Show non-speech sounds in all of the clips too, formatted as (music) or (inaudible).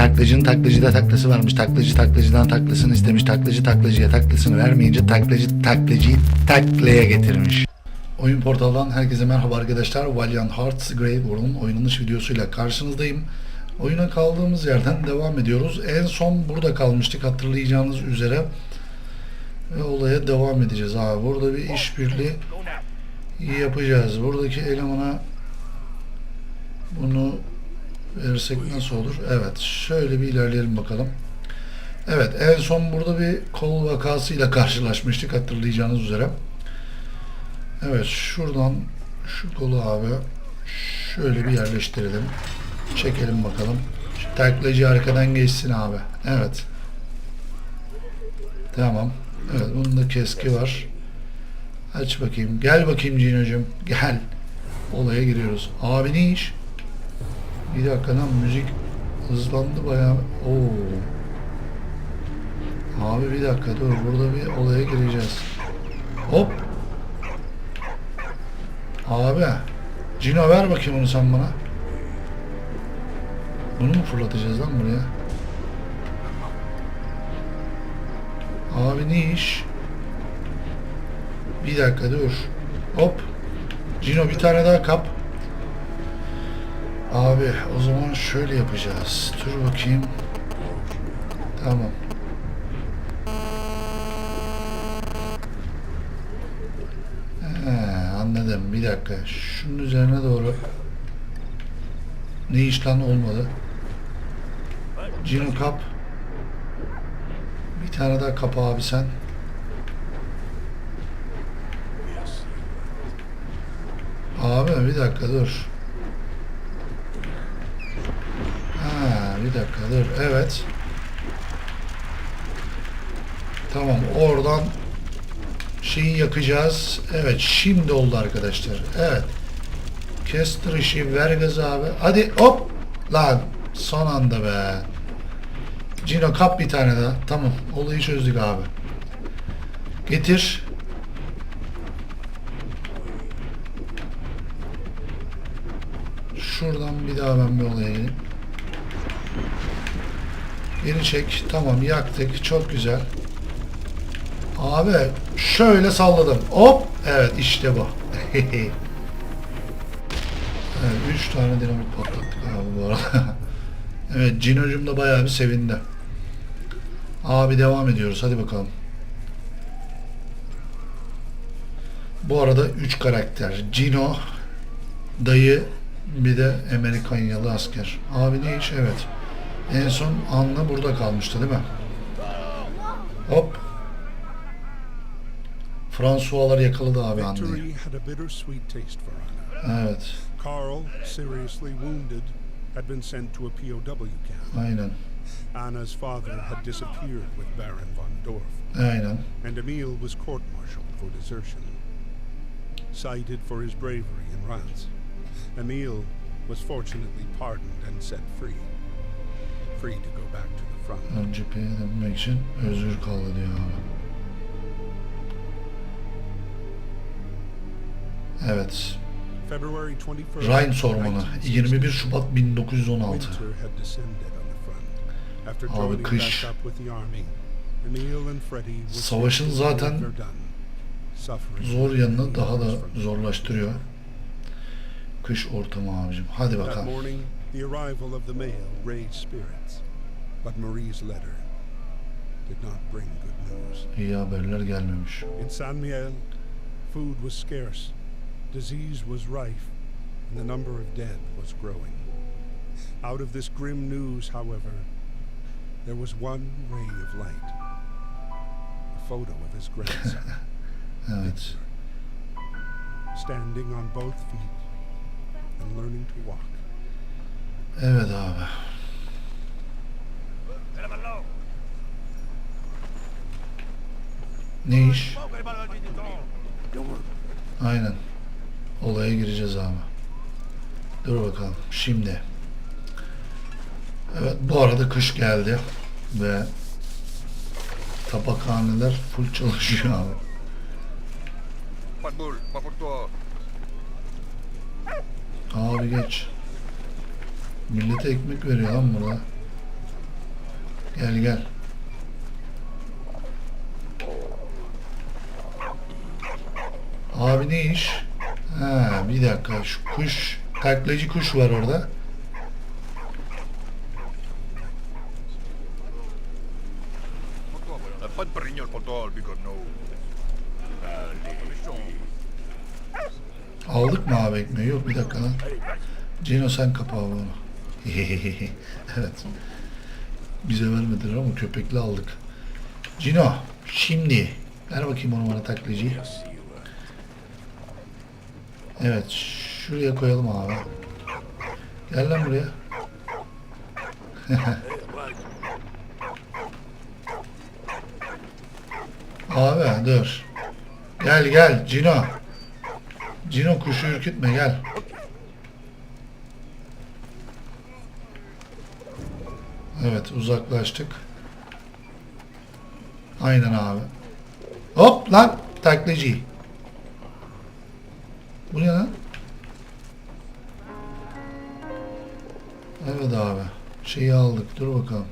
Taklacının taklacıda taklası varmış. Taklacı taklacıdan taklasını istemiş. Taklacı taklacıya taklasını vermeyince taklacı taklacıyı taklaya getirmiş. Oyun portalından herkese merhaba arkadaşlar. Valiant Hearts Grey War'un oynanış videosuyla karşınızdayım. Oyuna kaldığımız yerden devam ediyoruz. En son burada kalmıştık hatırlayacağınız üzere. Ve olaya devam edeceğiz abi. Burada bir işbirliği yapacağız. Buradaki elemana bunu versek nasıl olur? Evet. Şöyle bir ilerleyelim bakalım. Evet. En son burada bir kol vakasıyla karşılaşmıştık hatırlayacağınız üzere. Evet. Şuradan şu kolu abi şöyle bir yerleştirelim. Çekelim bakalım. Şu arkadan geçsin abi. Evet. Tamam. Evet. Bunun da keski var. Aç bakayım. Gel bakayım Cino'cum. Gel. Olaya giriyoruz. Abi ne iş? Bir dakika lan müzik hızlandı bayağı. Oo. Abi bir dakika dur. Burada bir olaya gireceğiz. Hop. Abi. Cino ver bakayım onu sen bana. Bunu mu fırlatacağız lan buraya? Abi ne iş? Bir dakika dur. Hop. Cino bir tane daha kap. Abi o zaman şöyle yapacağız. Dur bakayım. Tamam. Anladım. Bir dakika. Şunun üzerine doğru. Ne iş lan olmadı. Cino kap. Bir tane daha kap abi sen. Abi bir dakika dur. Ha bir dakika dur. Evet. Tamam oradan şeyi yakacağız. Evet şimdi oldu arkadaşlar. Evet. Kestir işi ver gazı abi. Hadi hop. Lan son anda be. Cino kap bir tane daha. Tamam olayı çözdük abi. Getir. Şuradan bir daha ben bir olaya geleyim. Geri çek. Tamam yaktık. Çok güzel. Abi şöyle salladım. Hop. Evet işte bu. (laughs) evet, üç tane dinamit patlattık abi bu arada. (laughs) evet Cino'cum da bayağı bir sevindi. Abi devam ediyoruz. Hadi bakalım. Bu arada 3 karakter. Cino, dayı, bir de Amerikanyalı asker. Abi ne iş? Evet. En son Anna burada kalmıştı değil mi? Hop. Fransualar yakaladı abi Anna'yı. Victory had a bittersweet taste for Anna. Evet. Carl, seriously wounded, had been sent to a POW camp. Aynen. Anna's father had disappeared with Baron von Dorf, Aynen. and Emil was court-martialed for desertion. Cited for his bravery in Reims, Emil was fortunately pardoned and set free. Cepheye dönmek için özgür kaldı diyor abi. Evet. February 21st. Rhine Ormanı 21 Şubat 1916. Winter had descended on the front. After Abi kış. Savaşın zaten Zor yanını daha da zorlaştırıyor. Kış ortamı abicim. Hadi bakalım. The arrival of the mail raised spirits, but Marie's letter did not bring good news. İyi haberler gelmemiş. In San Miel, food was scarce, disease was rife, and the number of dead was growing. Out of this grim news, however, there was one ray of light. A photo of his grandson, (laughs) Evet. standing on both feet and learning to walk. Evet abi. Ne iş? Aynen. Olaya gireceğiz abi. Dur bakalım. Şimdi. Evet bu arada kış geldi ve tabakhaneler full çalışıyor abi. Abi geç. Millete ekmek veriyor lan burada. Gel gel. Abi ne iş? Ha bir dakika şu kuş taklacı kuş var orada. Aldık mı abi ekmeği? Yok bir dakika lan. Cino sen kapa abi onu. (laughs) evet. Bize vermediler ama köpekli aldık. Cino şimdi ver bakayım onu bana taklacıyı. Evet şuraya koyalım abi. Gel lan buraya. (laughs) abi dur. Gel gel Cino. Cino kuşu ürkütme gel. Evet uzaklaştık. Aynen abi. Hop lan taklacı. Bu ne lan? Evet abi. Şeyi aldık. Dur bakalım.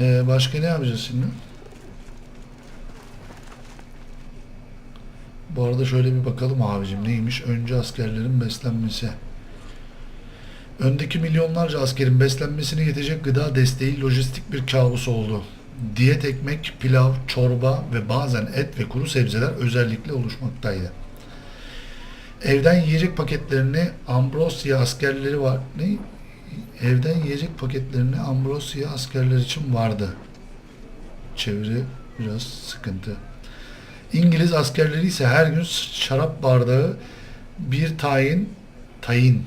Ee, başka ne yapacağız şimdi? Bu arada şöyle bir bakalım abicim neymiş? Önce askerlerin beslenmesi. Öndeki milyonlarca askerin beslenmesine yetecek gıda desteği lojistik bir kabus oldu. Diyet ekmek, pilav, çorba ve bazen et ve kuru sebzeler özellikle oluşmaktaydı. Evden yiyecek paketlerini Ambrosya askerleri var. Ne? Evden yiyecek paketlerini Ambrosya askerler için vardı. Çeviri biraz sıkıntı. İngiliz askerleri ise her gün şarap bardağı, bir tayin, tayin,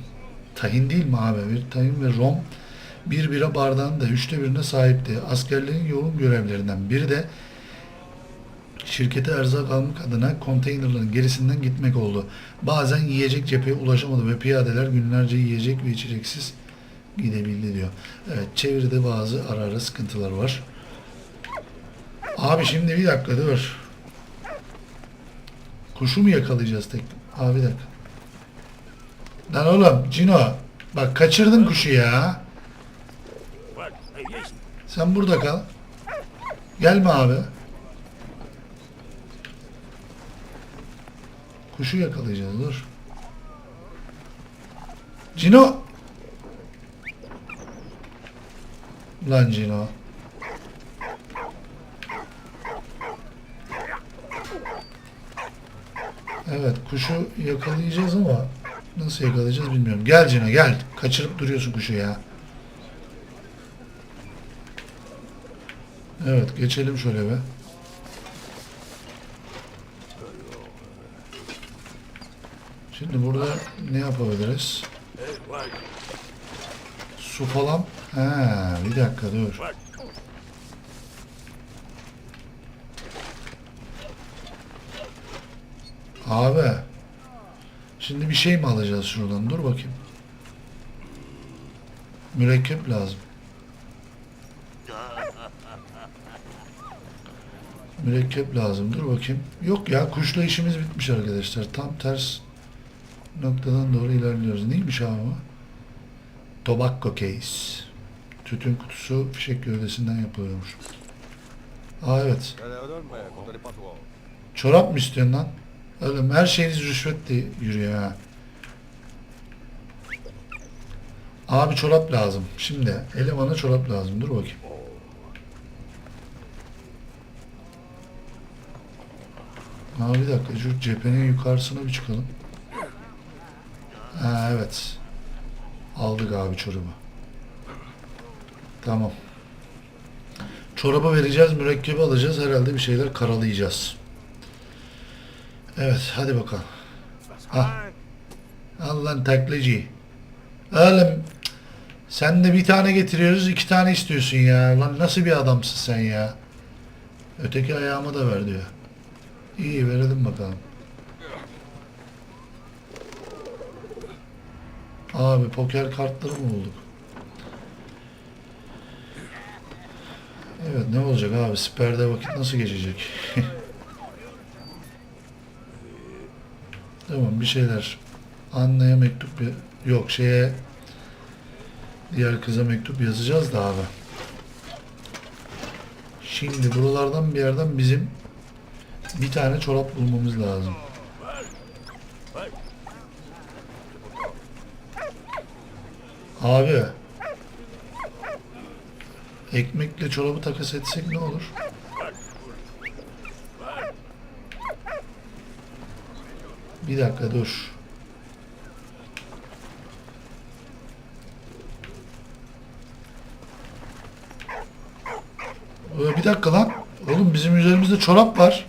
tahin değil mi abi? Bir tayin ve rom, bir bira bardağının da üçte birine sahipti. Askerlerin yoğun görevlerinden biri de şirkete erzak almak adına konteynerların gerisinden gitmek oldu. Bazen yiyecek cepheye ulaşamadı ve piyadeler günlerce yiyecek ve içeceksiz gidebildi diyor. Evet çeviride bazı ara ara sıkıntılar var. Abi şimdi bir dakika dur. Kuşu mu yakalayacağız tek? Abi bir dakika. Lan oğlum Cino. Bak kaçırdın kuşu ya. Sen burada kal. Gelme abi. Kuşu yakalayacağız dur. Cino. Lan Cino. Evet kuşu yakalayacağız ama nasıl yakalayacağız bilmiyorum. Gel Cino gel. Kaçırıp duruyorsun kuşu ya. Evet geçelim şöyle be. Şimdi burada ne yapabiliriz? Su falan. Ha, bir dakika dur. Abi. Şimdi bir şey mi alacağız şuradan? Dur bakayım. Mürekkep lazım. Mürekkep lazım. Dur bakayım. Yok ya kuşla işimiz bitmiş arkadaşlar. Tam ters noktadan doğru ilerliyoruz. Neymiş abi bu? Tobacco case. Tütün kutusu fişek gövdesinden yapılıyormuş. Aa evet. Çorap mı istiyorsun lan? Oğlum her şeyiniz rüşvetle yürüyor ha. Abi çorap lazım. Şimdi elemana çorap lazım. Dur bakayım. Abi bir dakika şu cephenin yukarısına bir çıkalım. Ha evet. Aldık abi çorabı. Tamam. Çoraba vereceğiz, mürekkebi alacağız. Herhalde bir şeyler karalayacağız. Evet, hadi bakalım. Ah. Al lan taklacı. Oğlum, sen de bir tane getiriyoruz, iki tane istiyorsun ya. Lan nasıl bir adamsın sen ya? Öteki ayağıma da ver diyor. İyi, verelim bakalım. Abi poker kartları mı bulduk? Evet ne olacak abi siperde vakit nasıl geçecek? (laughs) tamam bir şeyler. Anneye mektup yok şeye Diğer kıza mektup yazacağız da abi. Şimdi buralardan bir yerden bizim bir tane çorap bulmamız lazım. Abi. Ekmekle çorabı takas etsek ne olur? Bir dakika dur. Ee, Bir dakika lan. Oğlum bizim üzerimizde çorap var.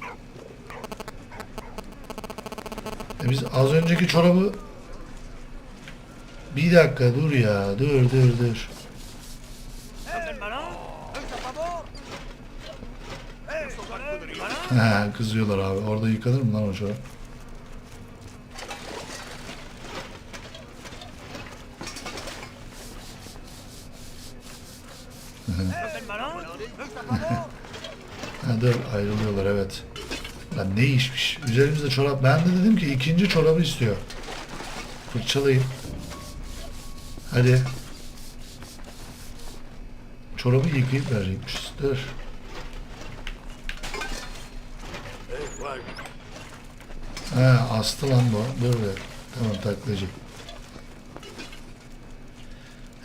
E biz az önceki çorabı... Bir dakika dur ya. Dur dur dur. He kızıyorlar abi. Orada yıkanır mı lan o çorap? (laughs) Ha dur ayrılıyorlar evet. Lan ne işmiş? Üzerimizde çorap. Ben de dedim ki ikinci çorabı istiyor. Fırçalayayım. Hadi. Çorabı yıkayıp verecekmişiz. Dur. Ha astı lan bu. Dur be. Tamam taklacı.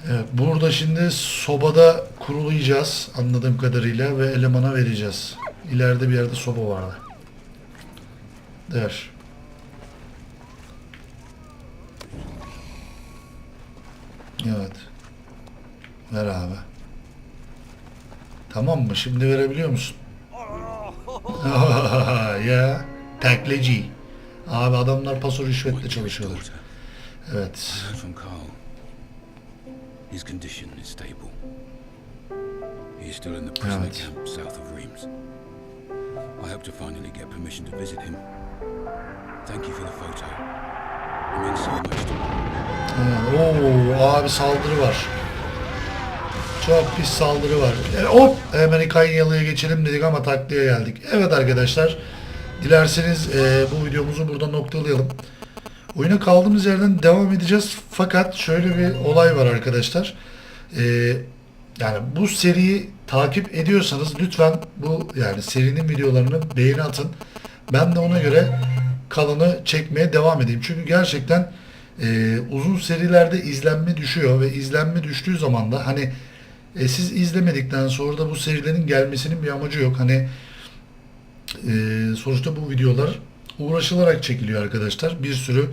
Evet, burada şimdi sobada kurulayacağız anladığım kadarıyla ve elemana vereceğiz. İleride bir yerde soba vardı. Der. Evet. Ver abi. Tamam mı? Şimdi verebiliyor musun? (laughs) ya taklacı. Abi adamlar paso rüşvetle çalışıyorlar. Evet. His condition is stable. He is still in the prisoner Evet. camp south of Reims. I hope to finally get permission to visit him. Thank you for the photo. It means so much to me. Oo, abi saldırı var. Çok pis saldırı var. E, hop hemen İkanyalı'ya geçelim dedik ama takliye geldik. Evet arkadaşlar dilerseniz e, bu videomuzu burada noktalayalım. Oyuna kaldığımız yerden devam edeceğiz. Fakat şöyle bir olay var arkadaşlar. E, yani bu seriyi takip ediyorsanız lütfen bu yani serinin videolarını beğeni atın. Ben de ona göre kalanı çekmeye devam edeyim. Çünkü gerçekten e, uzun serilerde izlenme düşüyor ve izlenme düştüğü zaman da hani e, siz izlemedikten sonra da bu serilerin gelmesinin bir amacı yok. Hani e, sonuçta bu videolar uğraşılarak çekiliyor arkadaşlar. Bir sürü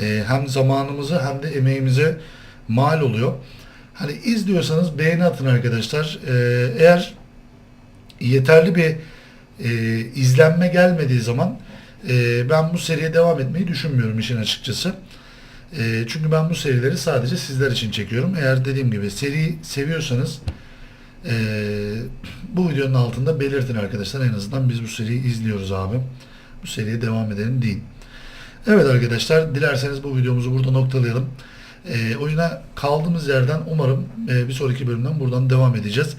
e, hem zamanımızı hem de emeğimize mal oluyor. Hani izliyorsanız beğeni atın arkadaşlar. E, eğer yeterli bir e, izlenme gelmediği zaman e, ben bu seriye devam etmeyi düşünmüyorum işin açıkçası. E, çünkü ben bu serileri sadece sizler için çekiyorum. Eğer dediğim gibi seri seviyorsanız e, bu videonun altında belirtin arkadaşlar. En azından biz bu seriyi izliyoruz abi. Bu seriye devam edelim deyin. Evet arkadaşlar dilerseniz bu videomuzu burada noktalayalım. E, oyuna kaldığımız yerden umarım e, bir sonraki bölümden buradan devam edeceğiz.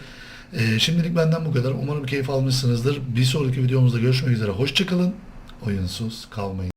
E, şimdilik benden bu kadar. Umarım keyif almışsınızdır. Bir sonraki videomuzda görüşmek üzere. Hoşçakalın. Oyunsuz kalmayın.